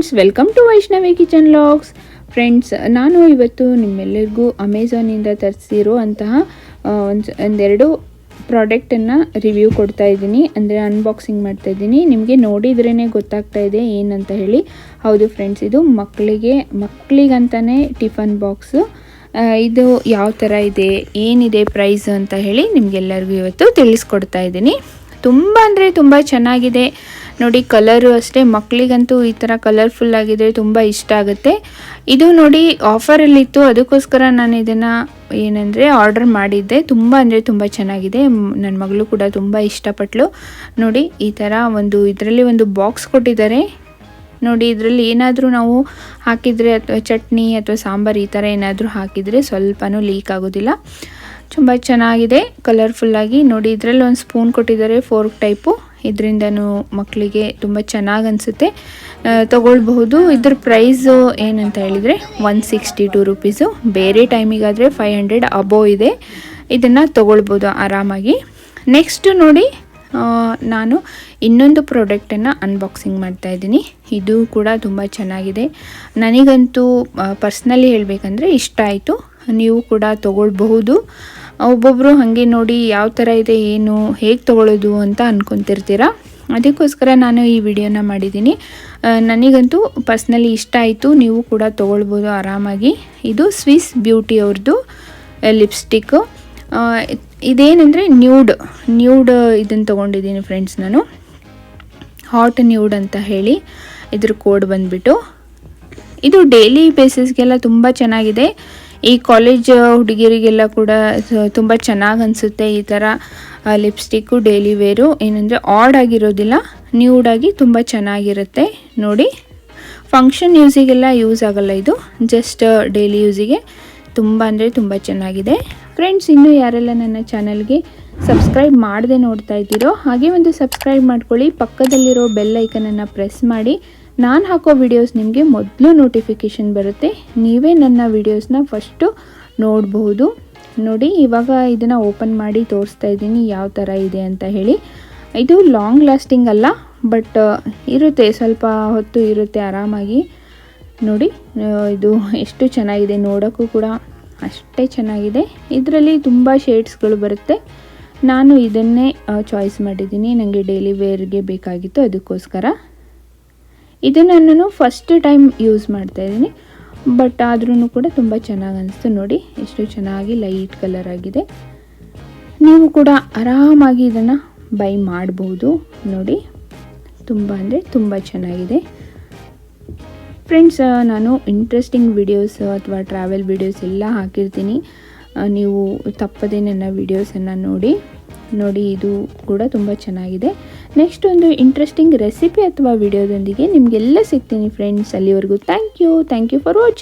Friends welcome to Vaishnavi kitchen logs friends ನಾನು ಇವತ್ತು ನಿಮ್ಮೆಲ್ಲರಿಗೂ ಅಮೆಝಾನಿಂದ ತರಿಸಿರೋ ಅಂತಹ ಒಂದು, ಒಂದೆರಡು ಪ್ರಾಡಕ್ಟನ್ನು ರಿವ್ಯೂ ಕೊಡ್ತಾ ಇದ್ದೀನಿ. ಅಂದರೆ ಅನ್ಬಾಕ್ಸಿಂಗ್ ಮಾಡ್ತಾ ಇದ್ದೀನಿ. ನಿಮಗೆ ನೋಡಿದ್ರೇ ಗೊತ್ತಾಗ್ತಾ ಇದೆ ಏನಂತ ಹೇಳಿ. ಹೌದು ಫ್ರೆಂಡ್ಸ್ ಇದು ಮಕ್ಕಳಿಗೆ ಮಕ್ಕಳಿಗಂತಲೇ ಟಿಫನ್ ಬಾಕ್ಸು ಇದು ಯಾವ ಥರ ಇದೆ, ಏನಿದೆ ಪ್ರೈಸ್ ಅಂತ ಹೇಳಿ ನಿಮಗೆಲ್ಲರಿಗೂ ಇವತ್ತು ತಿಳಿಸ್ಕೊಡ್ತಾ ಇದ್ದೀನಿ. ತುಂಬ ಅಂದರೆ ತುಂಬ ಚೆನ್ನಾಗಿದೆ. ನೋಡಿ ಕಲರು ಅಷ್ಟೇ ಮಕ್ಕಳಿಗಂತೂ ಈ ಥರ ಕಲರ್ಫುಲ್ ಆಗಿದ್ರೆ ತುಂಬ ಇಷ್ಟ ಆಗುತ್ತೆ. ಇದು ನೋಡಿ ಆಫರಲ್ಲಿತ್ತು ಅದಕ್ಕೋಸ್ಕರ ನಾನು ಇದನ್ನು ಏನಂದರೆ ಆರ್ಡರ್ ಮಾಡಿದ್ದೆ. ತುಂಬ ಅಂದರೆ ತುಂಬ ಚೆನ್ನಾಗಿದೆ. ನನ್ನ ಮಗಳು ಕೂಡ ತುಂಬ ಇಷ್ಟಪಟ್ಟಳು ನೋಡಿ ಈ ಥರ ಒಂದು, ಇದರಲ್ಲಿ ಒಂದು ಬಾಕ್ಸ್ ಕೊಟ್ಟಿದ್ದಾರೆ. ನೋಡಿ ಇದರಲ್ಲಿ ಏನಾದರೂ ನಾವು ಹಾಕಿದರೆ, ಅಥವಾ ಚಟ್ನಿ ಅಥವಾ ಸಾಂಬಾರು ಈ ಥರ ಏನಾದರೂ ಹಾಕಿದರೆ ಸ್ವಲ್ಪನೂ ಲೀಕ್ ಆಗೋದಿಲ್ಲ. ತುಂಬ ಚೆನ್ನಾಗಿದೆ ಕಲರ್ಫುಲ್ಲಾಗಿ ನೋಡಿ, ಇದರಲ್ಲಿ ಒಂದು ಸ್ಪೂನ್ ಕೊಟ್ಟಿದ್ದಾರೆ ಫೋರ್ಕ್ ಟೈಪು ಇದರಿಂದನೂ ಮಕ್ಕಳಿಗೆ ತುಂಬ ಚೆನ್ನಾಗಿ ಅನಿಸುತ್ತೆ. ತೊಗೊಳ್ಬಹುದು. ಇದ್ರ ಪ್ರೈಸು ಏನಂತ ಹೇಳಿದರೆ ಒನ್ ಸಿಕ್ಸ್ಟಿ ಟು ರುಪೀಸು ಬೇರೆ ಟೈಮಿಗಾದರೆ ಫೈವ್ ಹಂಡ್ರೆಡ್ ಅಬೋ ಇದೆ. ಇದನ್ನು ತೊಗೊಳ್ಬೋದು ಆರಾಮಾಗಿ. ನೆಕ್ಸ್ಟ್ ನೋಡಿ ನಾನು ಇನ್ನೊಂದು ಪ್ರಾಡಕ್ಟನ್ನು ಅನ್ಬಾಕ್ಸಿಂಗ್ ಮಾಡ್ತಾ ಇದ್ದೀನಿ. ಇದು ಕೂಡ ತುಂಬ ಚೆನ್ನಾಗಿದೆ. ನನಗಂತೂ ಪರ್ಸ್ನಲಿ ಹೇಳಬೇಕಂದ್ರೆ ಇಷ್ಟ ಆಯಿತು. ನೀವು ಕೂಡ ತೊಗೊಳ್ಬಹುದು. ಒಬ್ಬೊಬ್ಬರು ಹಾಗೆ ನೋಡಿ ಯಾವ ಥರ ಇದೆ, ಏನು, ಹೇಗೆ ತೊಗೊಳ್ಳೋದು ಅಂತ ಅಂದ್ಕೊತಿರ್ತೀರ ಅದಕ್ಕೋಸ್ಕರ ನಾನು ಈ ವಿಡಿಯೋನ ಮಾಡಿದ್ದೀನಿ. ನನಗಂತೂ ಪರ್ಸ್ನಲಿ ಇಷ್ಟ ಆಯಿತು, ನೀವು ಕೂಡ ತೊಗೊಳ್ಬೋದು ಆರಾಮಾಗಿ. ಇದು ಸ್ವಿಸ್ ಬ್ಯೂಟಿ ಅವ್ರದ್ದು ಲಿಪ್ಸ್ಟಿಕ್ಕು. ಇದೇನೆಂದರೆ ನ್ಯೂಡ್ ನ್ಯೂಡ್ ಇದನ್ನು ತೊಗೊಂಡಿದ್ದೀನಿ ಫ್ರೆಂಡ್ಸ್ ನಾನು. ಹಾಟ್ ನ್ಯೂಡ್ ಅಂತ ಹೇಳಿ ಇದ್ರ ಕೋಡ್ ಬಂದುಬಿಟ್ಟು. ಇದು ಡೈಲಿ ಬೇಸಿಸ್ಗೆಲ್ಲ ತುಂಬ ಚೆನ್ನಾಗಿದೆ. ಈ ಕಾಲೇಜ್ ಹುಡುಗಿಯರಿಗೆಲ್ಲ ಕೂಡ ತುಂಬ ಚೆನ್ನಾಗಿ ಅನಿಸುತ್ತೆ ಈ ಥರ ಲಿಪ್ಸ್ಟಿಕ್ಕು ಡೈಲಿ ವೇರು ಏನಂದರೆ ಆಡ್ ಆಗಿರೋದಿಲ್ಲ ನ್ಯೂಡಾಗಿ ತುಂಬ ಚೆನ್ನಾಗಿರುತ್ತೆ. ನೋಡಿ ಫಂಕ್ಷನ್ ಯೂಸಿಗೆಲ್ಲ ಯೂಸ್ ಆಗಲ್ಲ ಇದು. ಜಸ್ಟ್ ಡೈಲಿ ಯೂಸಿಗೆ ತುಂಬ ಅಂದರೆ ತುಂಬ ಚೆನ್ನಾಗಿದೆ. ಫ್ರೆಂಡ್ಸ್ ಇನ್ನೂ ಯಾರೆಲ್ಲ ನನ್ನ ಚಾನಲ್ಗೆ ಸಬ್ಸ್ಕ್ರೈಬ್ ಮಾಡದೆ ನೋಡ್ತಾ ಇದ್ದೀರೋ, ಹಾಗೆ ಒಂದು ಸಬ್ಸ್ಕ್ರೈಬ್ ಮಾಡ್ಕೊಳ್ಳಿ. ಪಕ್ಕದಲ್ಲಿರೋ ಬೆಲ್ ಐಕನನ್ನು ಪ್ರೆಸ್ ಮಾಡಿ. ನಾನು ಹಾಕೋ ವಿಡಿಯೋಸ್ ನಿಮಗೆ ಮೊದಲು ನೋಟಿಫಿಕೇಷನ್ ಬರುತ್ತೆ. ನೀವೇ ನನ್ನ ವಿಡಿಯೋಸ್ನ ಫಸ್ಟು ನೋಡಬಹುದು ನೋಡಿ, ಇವಾಗ ಇದನ್ನು ಓಪನ್ ಮಾಡಿ ತೋರಿಸ್ತಾ ಇದ್ದೀನಿ ಯಾವ ಥರ ಇದೆ ಅಂತ ಹೇಳಿ. ಇದು ಲಾಂಗ್ ಲಾಸ್ಟಿಂಗ್ ಅಲ್ಲ ಬಟ್ ಇರುತ್ತೆ, ಸ್ವಲ್ಪ ಹೊತ್ತು ಇರುತ್ತೆ ಆರಾಮಾಗಿ. ನೋಡಿ ಇದು ಎಷ್ಟು ಚೆನ್ನಾಗಿದೆ ನೋಡೋಕ್ಕೂ ಕೂಡ ಅಷ್ಟೇ ಚೆನ್ನಾಗಿದೆ. ಇದರಲ್ಲಿ ತುಂಬ ಶೇಡ್ಸ್ಗಳು ಬರುತ್ತೆ. ನಾನು ಇದನ್ನೇ ಚಾಯ್ಸ್ ಮಾಡಿದ್ದೀನಿ. ನನಗೆ ಡೈಲಿ ವೇರ್ಗೆ ಬೇಕಾಗಿತ್ತು ಅದಕ್ಕೋಸ್ಕರ. ಇದನ್ನು ನಾನು ಫಸ್ಟ್ ಟೈಮ್ ಯೂಸ್ ಮಾಡ್ತಾ ಇದ್ದೀನಿ. ಬಟ್ ಆದ್ರೂ ಕೂಡ ತುಂಬ ಚೆನ್ನಾಗಿ ಅನಿಸ್ತು ನೋಡಿ. ಎಷ್ಟು ಚೆನ್ನಾಗಿ ಲೈಟ್ ಕಲರ್ ಆಗಿದೆ. ನೀವು ಕೂಡ ಆರಾಮಾಗಿ ಇದನ್ನು ಬೈ ಮಾಡಬಹುದು ನೋಡಿ. ತುಂಬ ಅಂದರೆ ತುಂಬ ಚೆನ್ನಾಗಿದೆ. ಫ್ರೆಂಡ್ಸ್ ನಾನು ಇಂಟ್ರೆಸ್ಟಿಂಗ್ ವಿಡಿಯೋಸ್ ಅಥವಾ ಟ್ರಾವೆಲ್ ವಿಡಿಯೋಸ್ ಎಲ್ಲ ಹಾಕಿರ್ತೀನಿ. ನೀವು ತಪ್ಪದೇ ನನ್ನ ವಿಡಿಯೋಸನ್ನು ನೋಡಿ. ನೋಡಿ, ಇದು ಕೂಡ ತುಂಬ ಚೆನ್ನಾಗಿದೆ. ನೆಕ್ಸ್ಟ್ ಒಂದು ಇಂಟ್ರೆಸ್ಟಿಂಗ್ ರೆಸಿಪಿ ಅಥವಾ ವಿಡಿಯೋದೊಂದಿಗೆ ನಿಮಗೆಲ್ಲ ಸಿಗ್ತೀನಿ ಫ್ರೆಂಡ್ಸ್ ಅಲ್ಲಿವರೆಗೂ thank you thank you for watching